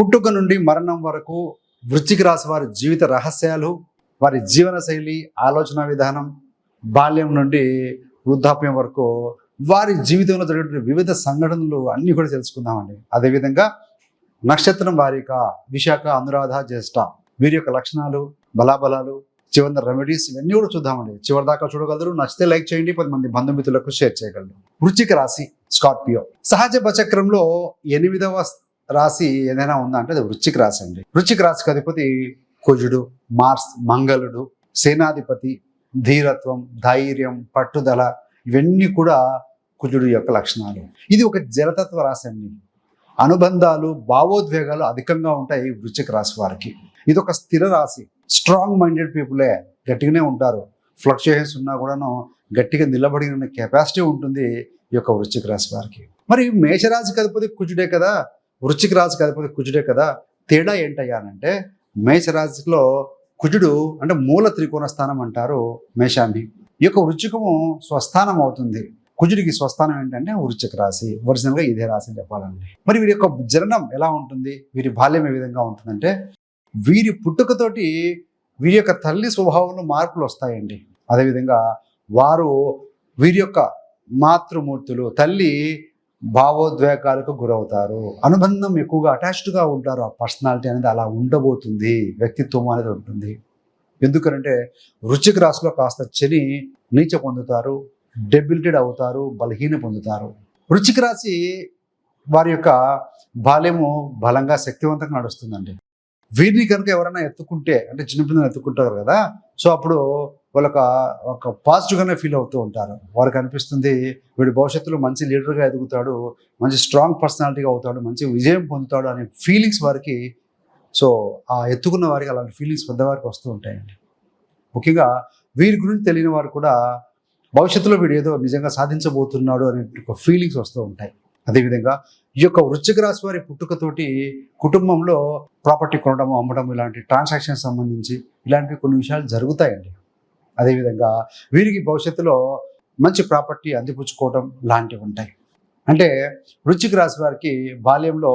పుట్టుక నుండి మరణం వరకు వృశ్చిక రాశి వారి జీవిత రహస్యాలు వారి జీవన శైలి ఆలోచన విధానం బాల్యం నుండి వృద్ధాప్యం వరకు వారి జీవితంలో జరిగిన వివిధ సంఘటనలు అన్నీ కూడా తెలుసుకుందామండి. అదేవిధంగా నక్షత్రం వారిక విశాఖ అనురాధ జ్యేష్ఠ వీరి యొక్క లక్షణాలు బలాబలాలు చివరి రెమెడీస్ ఇవన్నీ కూడా చూద్దామండి. చివరి దాకా చూడగలరు. నచ్చితే లైక్ చేయండి. పది మంది బంధుమిత్రులకు షేర్ చేయగలరు. వృచ్చిక రాశి స్కార్పియో. సహజ బచక్రంలో ఎనిమిదవ రాశి ఏదైనా ఉందా అంటే అది వృశ్చిక రాశి అండి. వృశ్చిక రాశికి అధిపతి కుజుడు మార్స్ మంగళుడు సేనాధిపతి ధీరత్వం ధైర్యం పట్టుదల ఇవన్నీ కూడా కుజుడు యొక్క లక్షణాలు. ఇది ఒక జలతత్వ రాశి అండి. అనుబంధాలు భావోద్వేగాలు అధికంగా ఉంటాయి వృశ్చిక రాశి వారికి. ఇది ఒక స్థిర రాశి. స్ట్రాంగ్ మైండెడ్ పీపులే గట్టిగానే ఉంటారు. ఫ్లక్చుయేషన్స్ ఉన్నా కూడాను గట్టిగా నిలబడిన కెపాసిటీ ఉంటుంది ఈ యొక్క వృశ్చిక రాశి వారికి. మరి మేషరాశికి అధిపతి కుజుడే కదా. వృశ్చిక రాశికి అధిపతి కుజుడే కదా తేడా ఏంటయ్యానంటే మేషరాశిలో కుజుడు అంటే మూల త్రికోణ స్థానం అంటారు మేషాన్ని ఈ యొక్క వృచ్చికము స్వస్థానం అవుతుంది. కుజుడికి స్వస్థానం ఏంటంటే వృచ్చిక రాశి ఒరిజినల్గా ఇదే రాశి చెప్పాలండి. మరి వీరి యొక్క జననం ఎలా ఉంటుంది? వీరి బాల్యం ఏ విధంగా ఉంటుందంటే వీరి పుట్టుకతోటి వీరి యొక్క తల్లి స్వభావంలో మార్పులు వస్తాయండి. అదేవిధంగా వారు వీరి యొక్క మాతృమూర్తులు తల్లి భావోద్వేగాలకు గురవుతారు. అనుబంధం ఎక్కువగా అటాచ్డ్గా ఉంటారు. ఆ పర్సనాలిటీ అనేది అలా ఉండబోతుంది. వ్యక్తిత్వం అనేది ఉంటుంది. ఎందుకంటే వృశ్చిక రాశిలో కాస్త చని నీచ పొందుతారు. డెబిలిటెడ్ అవుతారు. బలహీన పొందుతారు. వృశ్చిక రాశి వారి యొక్క బాల్యము బలంగా శక్తివంతంగా నడుస్తుందండి. వీరిని కనుక ఎవరైనా ఎత్తుకుంటే అంటే చిన్నపిల్లలు ఎత్తుకుంటారు కదా సో అప్పుడు వాళ్ళొక ఒక పాజిటివ్గానే ఫీల్ అవుతూ ఉంటారు. వారికి అనిపిస్తుంది వీడి భవిష్యత్తులో మంచి లీడర్గా ఎదుగుతాడు మంచి స్ట్రాంగ్ పర్సనాలిటీగా అవుతాడు మంచి విజయం పొందుతాడు అనే ఫీలింగ్స్ వారికి సో ఆ ఎత్తుకున్న వారికి అలాంటి ఫీలింగ్స్ పెద్దవారికి వస్తూ ఉంటాయండి. ముఖ్యంగా వీరి గురించి తెలియని వారు కూడా భవిష్యత్తులో వీడు ఏదో నిజంగా సాధించబోతున్నాడు అనే ఒక ఫీలింగ్స్ వస్తూ ఉంటాయి. అదేవిధంగా ఈ యొక్క వృశ్చిక రాశి వారి పుట్టుకతోటి కుటుంబంలో ప్రాపర్టీ కొనడం అమ్మడం ఇలాంటి ట్రాన్సాక్షన్ సంబంధించి ఇలాంటివి కొన్ని విషయాలు జరుగుతాయండి. అదేవిధంగా వీరికి భవిష్యత్తులో మంచి ప్రాపర్టీ అందిపుచ్చుకోవడం లాంటివి ఉంటాయి. అంటే వృచ్చిక రాశి వారికి బాల్యంలో